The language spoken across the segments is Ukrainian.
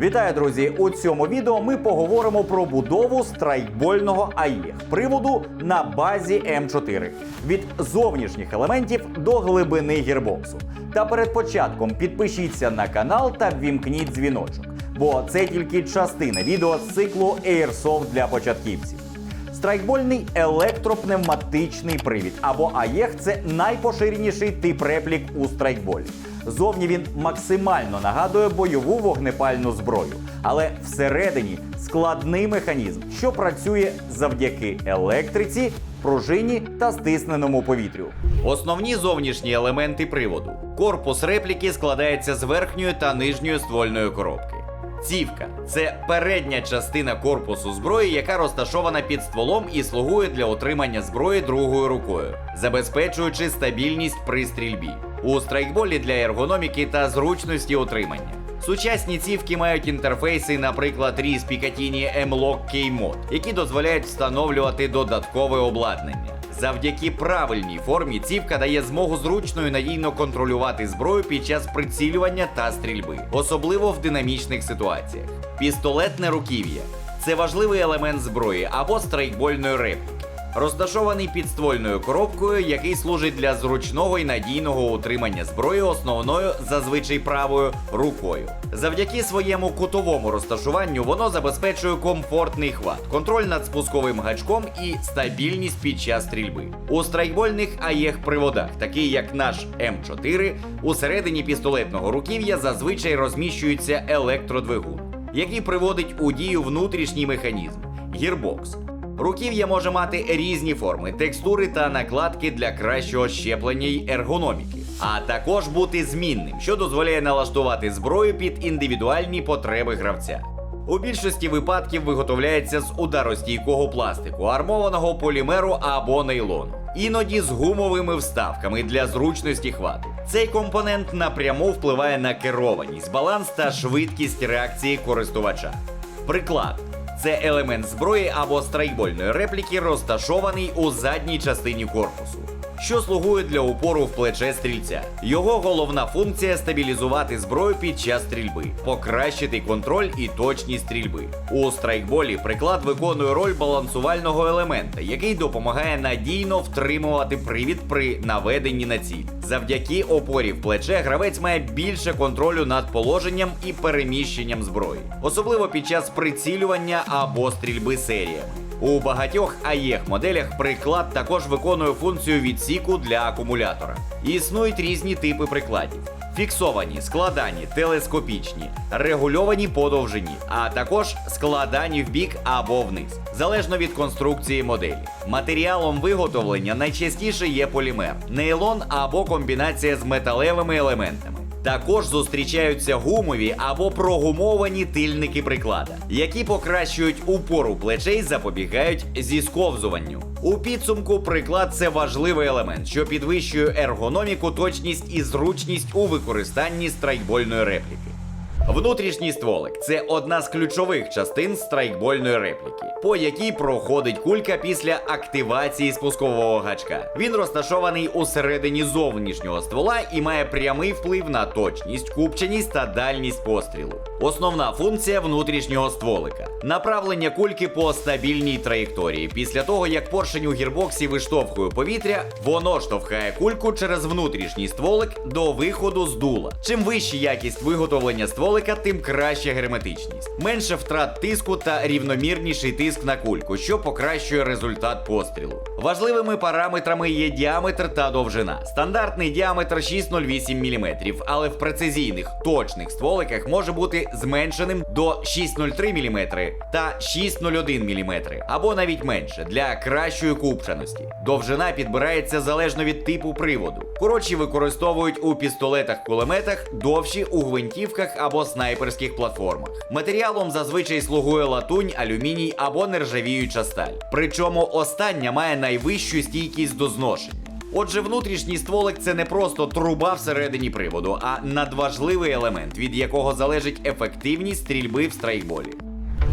Вітаю, друзі! У цьому відео ми поговоримо про будову страйкбольного АІХ приводу на базі М4 від зовнішніх елементів до глибини гірбоксу. Та перед початком підпишіться на канал та ввімкніть дзвіночок, бо це тільки частина відео з циклу Airsoft для початківців. Страйкбольний електропневматичний привід або АЄХ це найпоширеніший тип реплік у страйкболі. Зовні він максимально нагадує бойову вогнепальну зброю, але всередині складний механізм, що працює завдяки електриці, пружині та стисненому повітрю. Основні зовнішні елементи приводу. Корпус репліки складається з верхньої та нижньої ствольної коробки. Цівка це передня частина корпусу зброї, яка розташована під стволом і слугує для отримання зброї другою рукою, забезпечуючи стабільність при стрільбі. У страйкболі для ергономіки та зручності отримання. Сучасні цівки мають інтерфейси, наприклад, RIS Picatinny M-Lock K-Mod, які дозволяють встановлювати додаткове обладнання. Завдяки правильній формі цівка дає змогу зручно і надійно контролювати зброю під час прицілювання та стрільби, особливо в динамічних ситуаціях. Пістолетне руків'я це важливий елемент зброї або страйкбольної репліки. Розташований під ствольною коробкою, який служить для зручного і надійного утримання зброї основною, зазвичай правою рукою. Завдяки своєму кутовому розташуванню воно забезпечує комфортний хват, контроль над спусковим гачком і стабільність під час стрільби. У страйкбольних аєх приводах, такий як наш М4, у середині пістолетного руків'я зазвичай розміщується електродвигун, який приводить у дію внутрішній механізм гірбокс. Руків'я може мати різні форми, текстури та накладки для кращого щеплення й ергономіки, а також бути змінним, що дозволяє налаштувати зброю під індивідуальні потреби гравця. У більшості випадків виготовляється з ударостійкого пластику, армованого полімеру або нейлону, іноді з гумовими вставками для зручності хвату. Цей компонент напряму впливає на керованість, баланс та швидкість реакції користувача. Приклад. Це елемент зброї або страйкбольної репліки, розташований у задній частині корпусу, що слугує для упору в плече стрільця. Його головна функція стабілізувати зброю під час стрільби, покращити контроль і точність стрільби. У страйкболі приклад виконує роль балансувального елемента, який допомагає надійно втримувати привід при наведенні на ціль. Завдяки опорі в плече гравець має більше контролю над положенням і переміщенням зброї, особливо під час прицілювання або стрільби серіями. У багатьох АЄХ моделях приклад також виконує функцію відсіку для акумулятора. Існують різні типи прикладів. Фіксовані, складані, телескопічні, регульовані по довжині, а також складані в бік або вниз, залежно від конструкції моделі. Матеріалом виготовлення найчастіше є полімер, нейлон або комбінація з металевими елементами. Також зустрічаються гумові або прогумовані тильники приклада, які покращують упору плечей, запобігають зісковзуванню. У підсумку приклад це важливий елемент, що підвищує ергономіку, точність і зручність у використанні страйкбольної репліки. Внутрішній стволик це одна з ключових частин страйкбольної репліки, по якій проходить кулька після активації спускового гачка. Він розташований у середині зовнішнього ствола і має прямий вплив на точність, купченість та дальність пострілу. Основна функція внутрішнього стволика направлення кульки по стабільній траєкторії. Після того, як поршень у гірбоксі виштовхує повітря, воно штовхає кульку через внутрішній стволик до виходу з дула. Чим вища якість виготовлення стволика, тим краща герметичність, менше втрат тиску та рівномірніший тиск на кульку, що покращує результат пострілу. Важливими параметрами є діаметр та довжина. Стандартний діаметр 6,08 мм, але в прецизійних точних стволиках може бути зменшеним до 6,03 мм та 6,01 мм, або навіть менше для кращої купчаності. Довжина підбирається залежно від типу приводу. Коротші використовують у пістолетах-кулеметах, довші у гвинтівках або снайперських платформах. Матеріалом зазвичай слугує латунь, алюміній або нержавіюча сталь. Причому остання має найвищу стійкість до зношення. Отже, внутрішній стволик це не просто труба всередині приводу, а надважливий елемент, від якого залежить ефективність стрільби в страйкболі.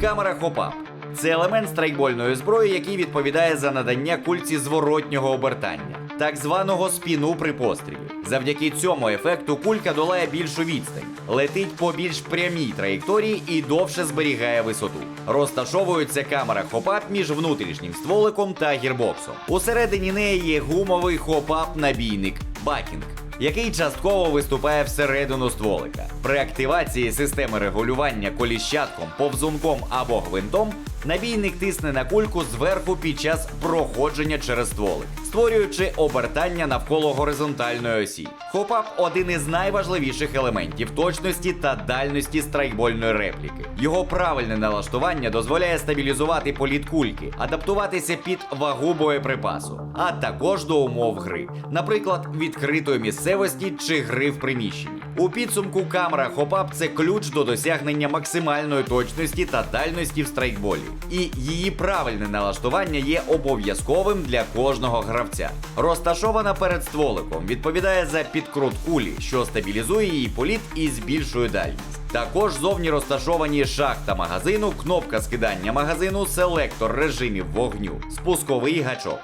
Камера хопап це елемент страйкбольної зброї, який відповідає за надання кульці зворотнього обертання. Так званого спіну при пострілі. Завдяки цьому ефекту кулька долає більшу відстань, летить по більш прямій траєкторії і довше зберігає висоту. Розташовується камера хопап між внутрішнім стволиком та гірбоксом. Усередині неї є гумовий хопап-набійник бакінг який частково виступає всередину стволика. При активації системи регулювання коліщатком, повзунком або гвинтом набійник тисне на кульку зверху під час проходження через стволик, створюючи обертання навколо горизонтальної осі. Хопап один із найважливіших елементів точності та дальності страйкбольної репліки. Його правильне налаштування дозволяє стабілізувати політ кульки, адаптуватися під вагу боєприпасу, а також до умов гри, наприклад, відкритої місцевості чи гри в приміщенні. У підсумку камера хопап це ключ до досягнення максимальної точності та дальності в страйкболі. І її правильне налаштування є обов'язковим для кожного гравця. Розташована перед стволиком, відповідає за підкрут кулі, що стабілізує її політ і збільшує дальність. Також зовні розташовані шахта магазину, кнопка скидання магазину, селектор режимів вогню, спусковий гачок.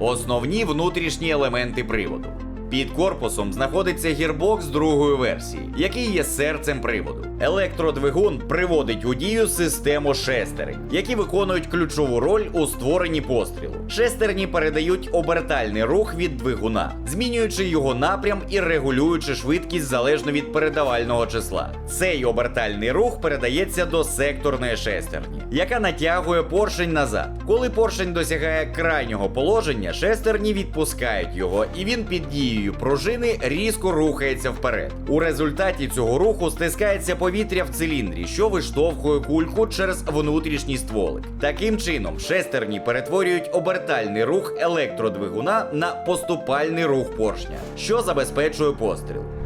Основні внутрішні елементи приводу. Під корпусом знаходиться гірбокс другої версії, який є серцем приводу. Електродвигун приводить у дію систему шестерень, які виконують ключову роль у створенні пострілу. Шестерні передають обертальний рух від двигуна, змінюючи його напрям і регулюючи швидкість залежно від передавального числа. Цей обертальний рух передається до секторної шестерні, яка натягує поршень назад. Коли поршень досягає крайнього положення, шестерні відпускають його, і він під дією пружини різко рухається вперед. У результаті цього руху стискається повітря в циліндрі, що виштовхує кульку через внутрішній стволик. Таким чином, шестерні перетворюють обертальний рух електродвигуна на поступальний рух поршня, що забезпечує постріл.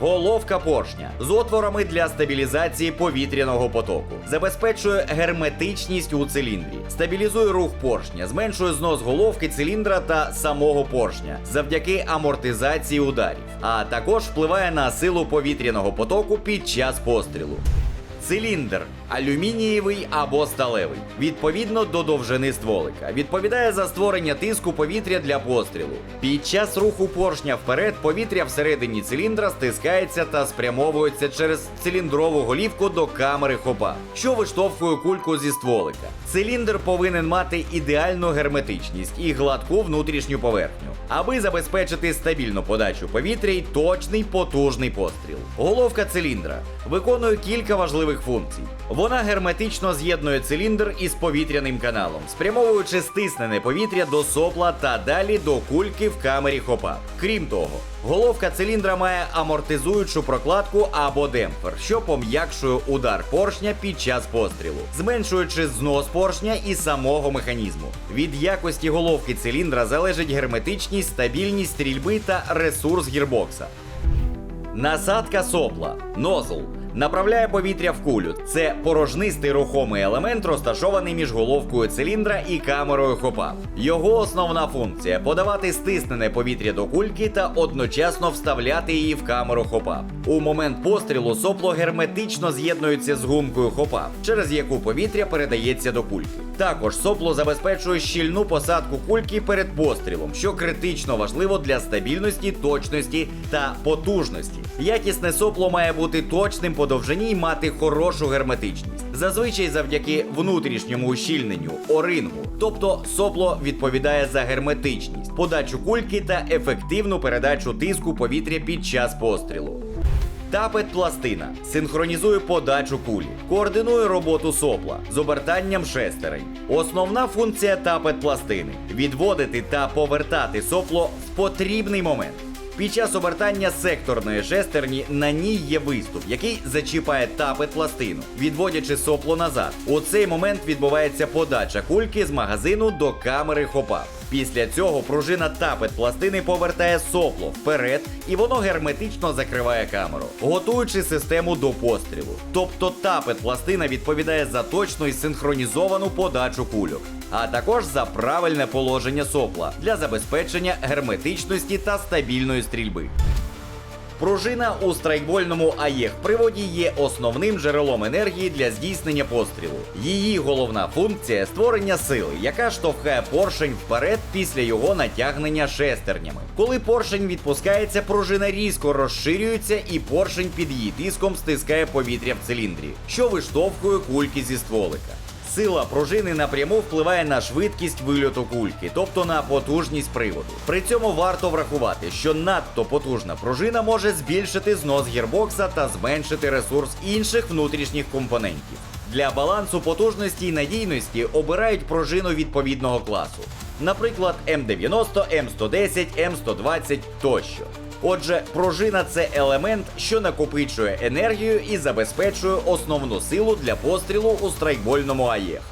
Головка поршня з отворами для стабілізації повітряного потоку забезпечує герметичність у циліндрі, стабілізує рух поршня, зменшує знос головки циліндра та самого поршня завдяки амортизації ударів, а також впливає на силу повітряного потоку під час пострілу. Циліндр алюмінієвий або сталевий, відповідно до довжини стволика, відповідає за створення тиску повітря для пострілу. Під час руху поршня вперед повітря всередині циліндра стискається та спрямовується через циліндрову голівку до камери хопа, що виштовхує кульку зі стволика. Циліндр повинен мати ідеальну герметичність і гладку внутрішню поверхню, аби забезпечити стабільну подачу повітря і точний потужний постріл. Головка циліндра виконує кілька важливих функцій. Вона герметично з'єднує циліндр із повітряним каналом, спрямовуючи стиснене повітря до сопла та далі до кульки в камері хопа. Крім того, головка циліндра має амортизуючу прокладку або демпфер, що пом'якшує удар поршня під час пострілу, зменшуючи знос поршня і самого механізму. Від якості головки циліндра залежить герметичність, стабільність стрільби та ресурс гірбокса. Насадка сопла нозл направляє повітря в кулю. Це порожнистий рухомий елемент, розташований між головкою циліндра і камерою хопа. Його основна функція подавати стиснене повітря до кульки та одночасно вставляти її в камеру хопа. У момент пострілу сопло герметично з'єднується з гумкою хопа, через яку повітря передається до кульки. Також сопло забезпечує щільну посадку кульки перед пострілом, що критично важливо для стабільності, точності та потужності. Якісне сопло має бути точним по довжині мати хорошу герметичність. Зазвичай завдяки внутрішньому ущільненню орингу, тобто сопло відповідає за герметичність, подачу кульки та ефективну передачу тиску повітря під час пострілу. Тапет пластина синхронізує подачу кулі, координує роботу сопла з обертанням шестерень. Основна функція тапет пластини відводити та повертати сопло в потрібний момент. Під час обертання секторної шестерні на ній є виступ, який зачіпає тапет пластину, відводячи сопло назад. У цей момент відбувається подача кульки з магазину до камери хопа. Після цього пружина тапет пластини повертає сопло вперед, і воно герметично закриває камеру, готуючи систему до пострілу. Тобто тапет пластина відповідає за точну і синхронізовану подачу кульок, а також за правильне положення сопла для забезпечення герметичності та стабільної стрільби. Пружина у страйкбольному АЄХ приводі є основним джерелом енергії для здійснення пострілу. Її головна функція створення сили, яка штовхає поршень вперед після його натягнення шестернями. Коли поршень відпускається, пружина різко розширюється і поршень під її тиском стискає повітря в циліндрі, що виштовхує кульки зі стволика. Сила пружини напряму впливає на швидкість вильоту кульки, тобто на потужність приводу. При цьому варто врахувати, що надто потужна пружина може збільшити знос гірбокса та зменшити ресурс інших внутрішніх компонентів. Для балансу потужності і надійності обирають пружину відповідного класу, наприклад, М90, М110, М120 тощо. Отже, пружина це елемент, що накопичує енергію і забезпечує основну силу для пострілу у страйкбольному АЄХ.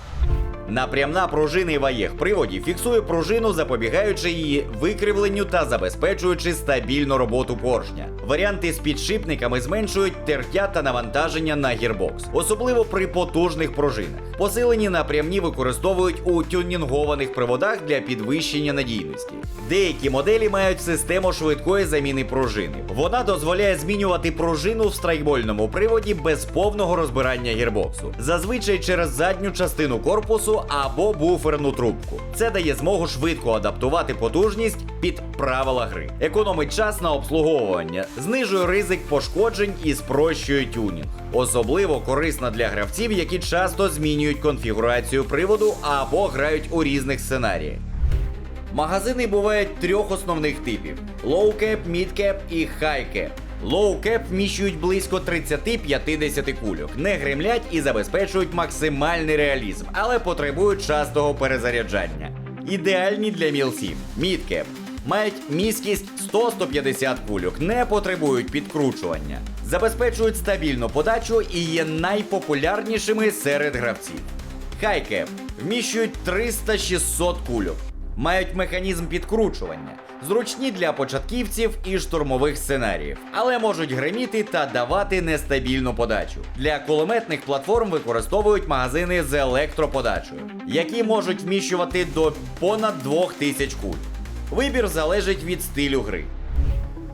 Напрямна пружини в АЄХ приводі фіксує пружину, запобігаючи її викривленню та забезпечуючи стабільну роботу поршня. Варіанти з підшипниками зменшують тертя та навантаження на гірбокс, особливо при потужних пружинах. Посилені напрямні використовують у тюнінгованих приводах для підвищення надійності. Деякі моделі мають систему швидкої заміни пружини. Вона дозволяє змінювати пружину в страйкбольному приводі без повного розбирання гірбоксу, зазвичай через задню частину корпусу або буферну трубку. Це дає змогу швидко адаптувати потужність під правила гри, економить час на обслуговування, знижує ризик пошкоджень і спрощує тюнінг. Особливо корисна для гравців, які часто змінюють конфігурацію приводу або грають у різних сценаріях. Магазини бувають трьох основних типів: Low Cap, Mid Cap і High Cap. Cap вміщують близько 30-50 кульок, не гремлять і забезпечують максимальний реалізм, але потребують частого перезаряджання. Ідеальні для мілсів. Mid Cap мають міськість 100-150 кульок, не потребують підкручування, забезпечують стабільну подачу і є найпопулярнішими серед гравців. Хайкеп. Вміщують 300-600 кульок, мають механізм підкручування, зручні для початківців і штурмових сценаріїв, але можуть греміти та давати нестабільну подачу. Для кулеметних платформ використовують магазини з електроподачею, які можуть вміщувати до понад 2000 куль. Вибір залежить від стилю гри.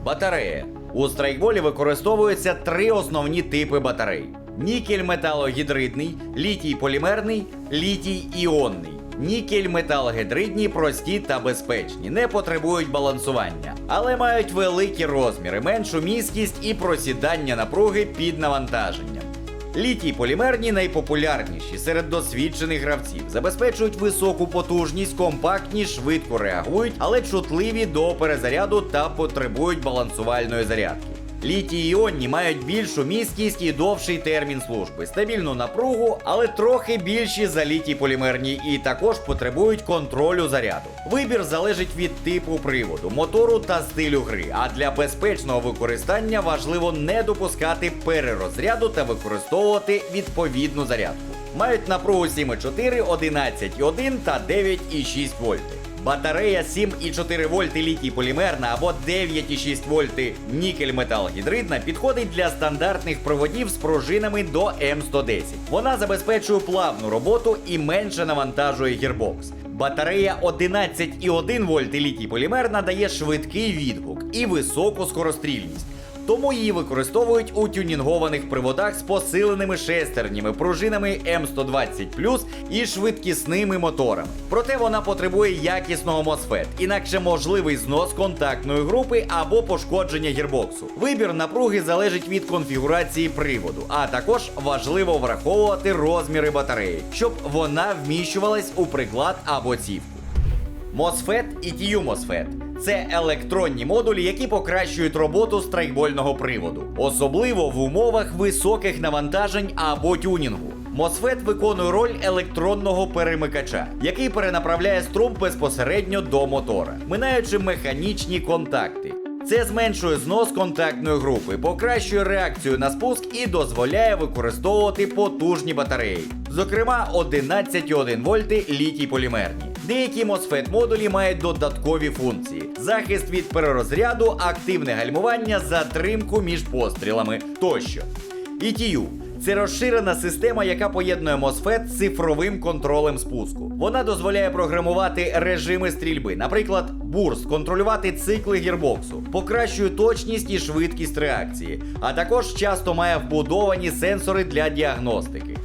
Батарея. У страйкболі використовуються три основні типи батарей: нікель металогідридний, літій полімерний, літій іонний. Нікель металогідридні прості та безпечні, не потребують балансування, але мають великі розміри, меншу міськість і просідання напруги під навантаженням. Літій полімерні найпопулярніші серед досвідчених гравців, забезпечують високу потужність, компактні, швидко реагують, але чутливі до перезаряду та потребують балансувальної зарядки. Літій іонні мають більшу міськість і довший термін служби, стабільну напругу, але трохи більші за літій полімерні і також потребують контролю заряду. Вибір залежить від типу приводу, мотору та стилю гри. А для безпечного використання важливо не допускати перерозряду та використовувати відповідну зарядку. Мають напругу 7,4, 11,1 та 9,6 вольти. Батарея 7,4 вольти літій полімерна або 9,6 вольти нікель металгідридна підходить для стандартних проводів з пружинами до М110. Вона забезпечує плавну роботу і менше навантажує гірбокс. Батарея 11,1 вольти літій полімерна дає швидкий відгук і високу скорострільність. Тому її використовують у тюнінгованих приводах з посиленими шестернями, пружинами М120 і швидкісними моторами. Проте вона потребує якісного MOSFET, інакше можливий знос контактної групи або пошкодження гірбоксу. Вибір напруги залежить від конфігурації приводу, а також важливо враховувати розміри батареї, щоб вона вміщувалась у приклад або цівку. MOSFET і TU MOSFET – це електронні модулі, які покращують роботу страйкбольного приводу, особливо в умовах високих навантажень або тюнінгу. MOSFET виконує роль електронного перемикача, який перенаправляє струм безпосередньо до мотора, минаючи механічні контакти. Це зменшує знос контактної групи, покращує реакцію на спуск і дозволяє використовувати потужні батареї, зокрема 11,1 вольти літій полімерні. Деякі MOSFET модулі мають додаткові функції: захист від перерозряду, активне гальмування, затримку між пострілами тощо. ETU Це розширена система, яка поєднує MOSFET з цифровим контролем спуску. Вона дозволяє програмувати режими стрільби, наприклад, бурст, контролювати цикли гірбоксу, покращує точність і швидкість реакції, а також часто має вбудовані сенсори для діагностики.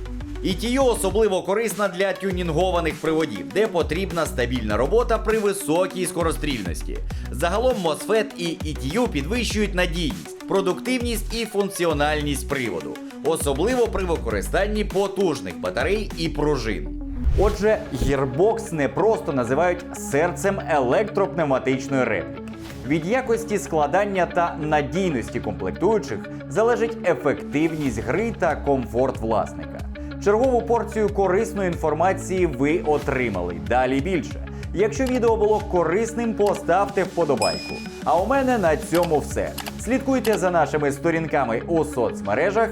ETU особливо корисна для тюнінгованих приводів, де потрібна стабільна робота при високій скорострільності. Загалом MOSFET і ETU підвищують надійність, продуктивність і функціональність приводу, особливо при використанні потужних батарей і пружин. Отже, гірбокс не просто називають серцем електропневматичної репліки. Від якості складання та надійності комплектуючих залежить ефективність гри та комфорт власника. Чергову порцію корисної інформації ви отримали. Далі більше. Якщо відео було корисним, поставте вподобайку. А у мене на цьому все. Слідкуйте за нашими сторінками у соцмережах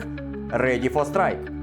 Ready for Strike.